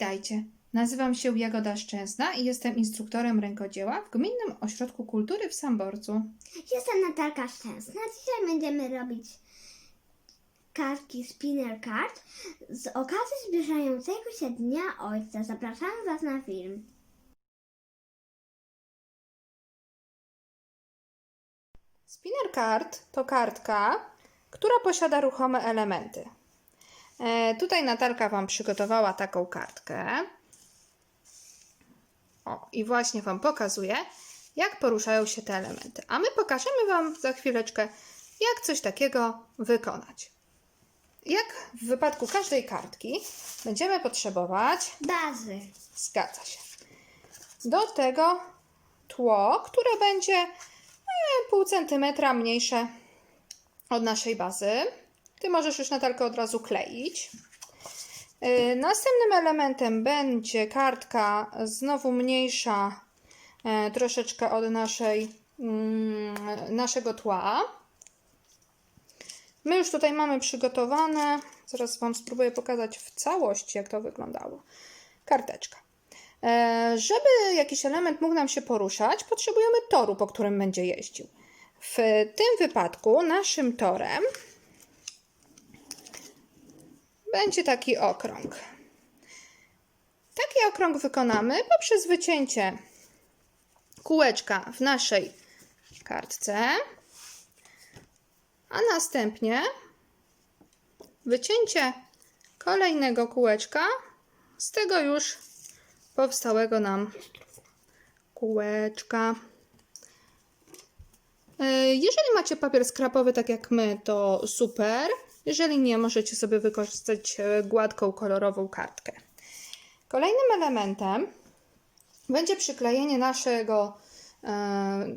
Witajcie. Nazywam się Jagoda Szczęsna i jestem instruktorem rękodzieła w Gminnym Ośrodku Kultury w Samborcu. Jestem Natalka Szczęsna. Dzisiaj będziemy robić kartki Spinner Card z okazji zbliżającego się Dnia Ojca. Zapraszam Was na film. Spinner card to kartka, która posiada ruchome elementy. E, tutaj Natalka Wam przygotowała taką kartkę. O, i właśnie Wam pokazuję, jak poruszają się te elementy. A my pokażemy Wam za chwileczkę, jak coś takiego wykonać. Jak w wypadku każdej kartki, będziemy potrzebować Bazy. Zgadza się. Do tego tło, które będzie e, pół centymetra mniejsze od naszej bazy. Ty możesz już Natalkę od razu kleić. E, Następnym elementem będzie kartka znowu mniejsza e, troszeczkę od naszej, mm, naszego tła. My już tutaj mamy przygotowane, zaraz Wam spróbuję pokazać w całości, jak to wyglądało. Karteczka. E, Żeby jakiś element mógł nam się poruszać, potrzebujemy toru, po którym będzie jeździł. W tym wypadku naszym torem będzie taki okrąg. Taki okrąg wykonamy poprzez wycięcie kółeczka w naszej kartce, a następnie wycięcie kolejnego kółeczka z tego już powstałego nam kółeczka. E, Jeżeli macie papier skrapowy tak jak my, to super. Jeżeli nie, możecie sobie wykorzystać e, gładką, kolorową kartkę. Kolejnym elementem będzie przyklejenie naszego, e,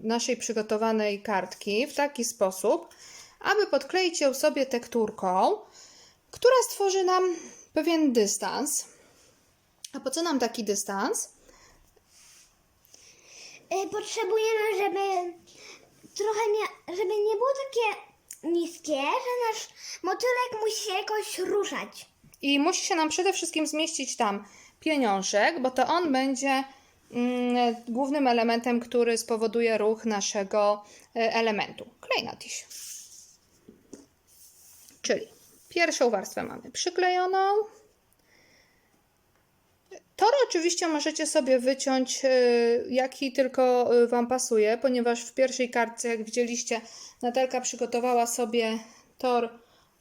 naszej przygotowanej kartki w taki sposób, aby podkleić ją sobie tekturką, która stworzy nam pewien dystans. A po co nam taki dystans? Y, Potrzebujemy, żeby trochę żeby nie było takie niskie, że nasz motylek musi się jakoś ruszać. I musi się nam przede wszystkim zmieścić tam pieniążek, bo to on będzie mm, głównym elementem, który spowoduje ruch naszego e, elementu. Klej na tiś. Czyli pierwszą warstwę mamy przyklejoną. Tor oczywiście możecie sobie wyciąć e, jaki tylko e, Wam pasuje, ponieważ w pierwszej kartce, jak widzieliście, Natalka przygotowała sobie tor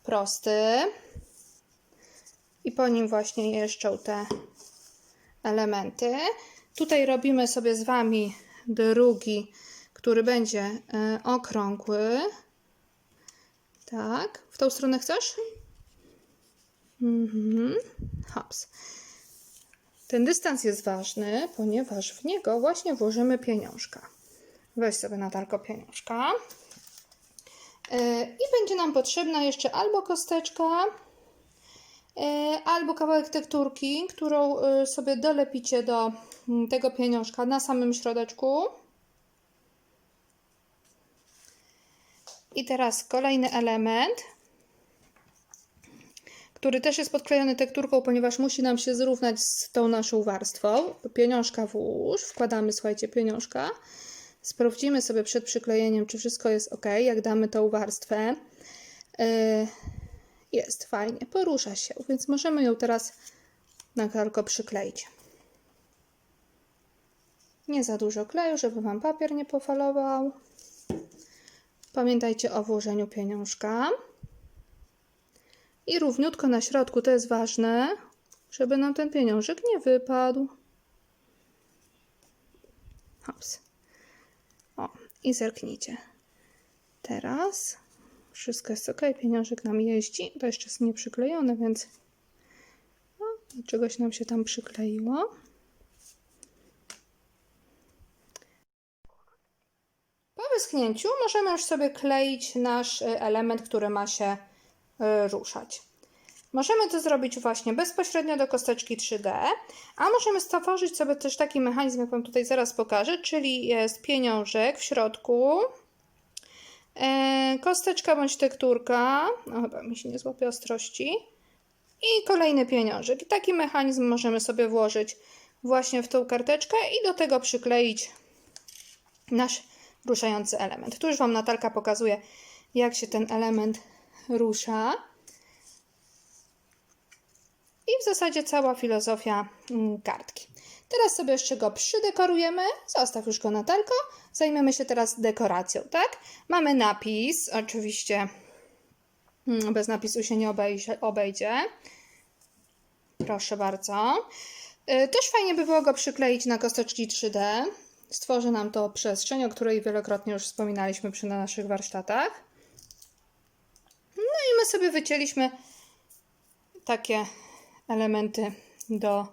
prosty i po nim właśnie jeżdżą te elementy. Tutaj robimy sobie z Wami drugi, który będzie e, okrągły. Tak, w tą stronę chcesz? Mhm. Hops. Ten dystans jest ważny, ponieważ w niego właśnie włożymy pieniążka. Weź sobie Natalko pieniążka. E, I będzie nam potrzebna jeszcze albo kosteczka, e, albo kawałek tekturki, którą e, sobie dolepicie do mm, tego pieniążka na samym środeczku. I teraz kolejny element, który też jest podklejony tekturką, ponieważ musi nam się zrównać z tą naszą warstwą. Pieniążka włóż, wkładamy, słuchajcie, pieniążka. Sprawdzimy sobie przed przyklejeniem, czy wszystko jest ok. Jak damy tą warstwę, yy, jest fajnie, porusza się, więc możemy ją teraz na kalko przykleić. Nie za dużo kleju, żeby Wam papier nie pofalował. Pamiętajcie o włożeniu pieniążka. I równiutko na środku, to jest ważne, żeby nam ten pieniążek nie wypadł. Hops. O, i zerknijcie. Teraz wszystko jest ok, pieniążek nam jeździ. To jeszcze jest nieprzyklejone, więc no, czegoś nam się tam przykleiło. Po wyschnięciu możemy już sobie kleić nasz y, element, który ma się ruszać. Możemy to zrobić właśnie bezpośrednio do kosteczki 3D, a możemy stworzyć sobie też taki mechanizm, jak Wam tutaj zaraz pokażę, czyli jest pieniążek w środku, e, kosteczka bądź tekturka, no chyba mi się nie złapie ostrości, I kolejny pieniążek. I taki mechanizm możemy sobie włożyć właśnie w tą karteczkę i do tego przykleić nasz ruszający element. Tu już Wam Natalka pokazuje, jak się ten element rusza. I w zasadzie cała filozofia mm, kartki. Teraz sobie jeszcze go przydekorujemy. Zostaw już go Natalko. Zajmiemy się teraz dekoracją, tak? Mamy napis, oczywiście mm, bez napisu się nie obejdzie. obejdzie. Proszę bardzo. Y, Też fajnie by było go przykleić na kosteczki 3D. Stworzy nam to przestrzeń, o której wielokrotnie już wspominaliśmy przy naszych warsztatach. I my sobie wycięliśmy takie elementy do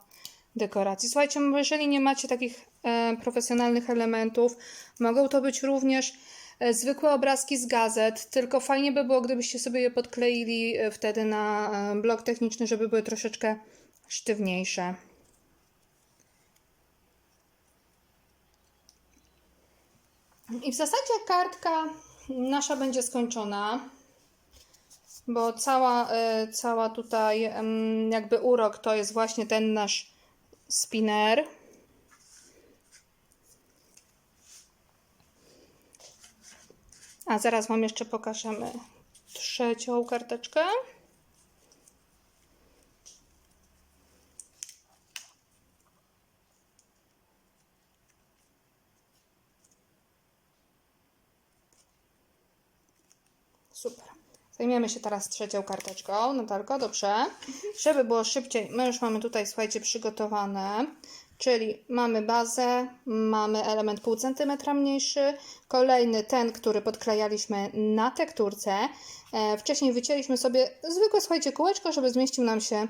dekoracji. Słuchajcie, jeżeli nie macie takich e, profesjonalnych elementów, mogą to być również e, zwykłe obrazki z gazet, tylko fajnie by było, gdybyście sobie je podkleili e, wtedy na e, blok techniczny, żeby były troszeczkę sztywniejsze. I w zasadzie kartka nasza będzie skończona, bo cała, e, cała tutaj jakby urok to jest właśnie ten nasz spinner. A zaraz Wam jeszcze pokażemy trzecią karteczkę. Super. Zajmiemy się teraz trzecią karteczką. Natalko, dobrze. Żeby było szybciej, my już mamy tutaj, słuchajcie, przygotowane. Czyli mamy bazę, mamy element pół centymetra mniejszy, kolejny ten, który podklejaliśmy na tekturce. E, wcześniej wycięliśmy sobie zwykłe, słuchajcie, kółeczko, żeby zmieścił nam się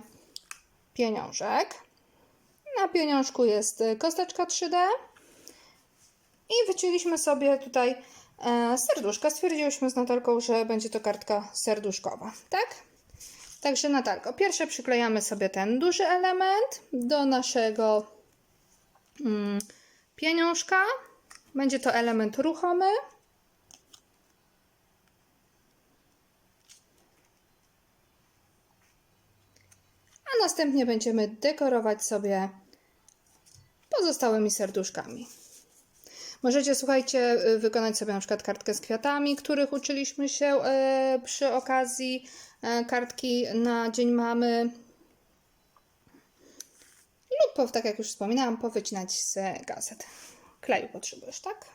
pieniążek. Na pieniążku jest kosteczka 3D. I wycięliśmy sobie tutaj serduszka. Stwierdziłyśmy z Natalką, że będzie to kartka serduszkowa, tak? Także Natalko, pierwsze przyklejamy sobie ten duży element do naszego mm, pieniążka. Będzie to element ruchomy. A następnie będziemy dekorować sobie pozostałymi serduszkami. Możecie, słuchajcie, y, wykonać sobie na przykład kartkę z kwiatami, których uczyliśmy się e, przy okazji e, kartki na Dzień Mamy. Lub, tak jak już wspominałam, powycinać z gazet. Kleju potrzebujesz, tak?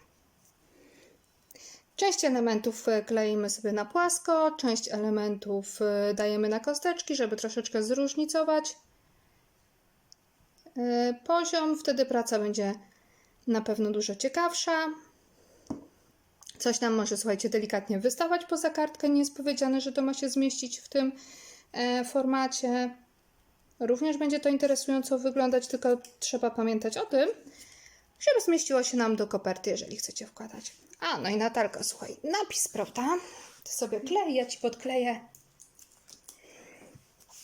Część elementów kleimy sobie na płasko, część elementów dajemy na kosteczki, żeby troszeczkę zróżnicować poziom. Wtedy praca będzie na pewno dużo ciekawsza. Coś nam może, słuchajcie, delikatnie wystawać poza kartkę. Nie jest powiedziane, że to ma się zmieścić w tym e, formacie. Również będzie to interesująco wyglądać, tylko trzeba pamiętać o tym, żeby zmieściło się nam do koperty, jeżeli chcecie wkładać. A, no i Natalka, słuchaj, napis, prawda? Ty sobie klej, ja Ci podkleję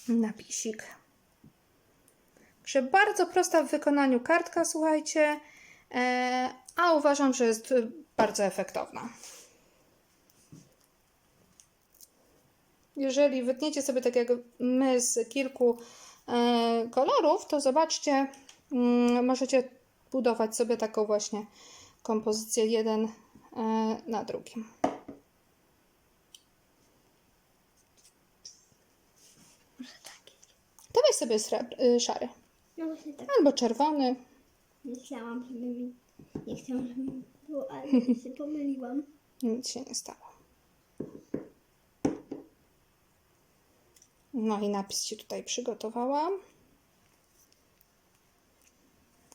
napisik. Także bardzo prosta w wykonaniu kartka, słuchajcie, a uważam, że jest bardzo efektowna. Jeżeli wytniecie sobie tak jak my z kilku e, kolorów, to zobaczcie, mm, możecie budować sobie taką właśnie kompozycję jeden e, na drugim. Weź sobie y, szary No właśnie tak albo czerwony. Myślałam, żeby mi... Nie chciałam, żeby mi było, ale się pomyliłam. Nic się nie stało. No i napis Ci tutaj przygotowałam.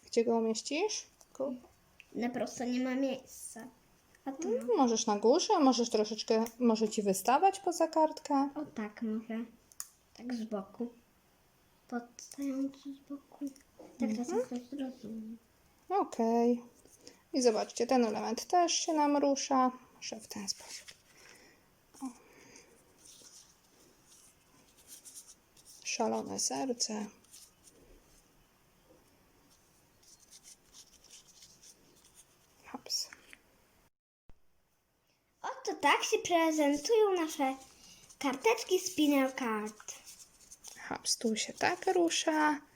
Gdzie go umieścisz? Go- Na prosto nie ma miejsca. A tu Mm, Możesz na górze, możesz troszeczkę, może Ci wystawać poza kartkę. O tak może. Tak z boku. Podstający z boku. Tak czasem ktoś zrozumie. Okej. I zobaczcie, ten element też się nam rusza. Może w ten sposób. O. Szalone serce. Hops. Oto tak się prezentują nasze karteczki Spinner Card. Hop, stół się tak rusza.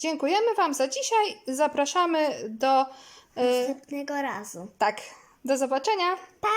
Dziękujemy Wam za dzisiaj. Zapraszamy do. y, Następnego razu. tak, do zobaczenia. Pa!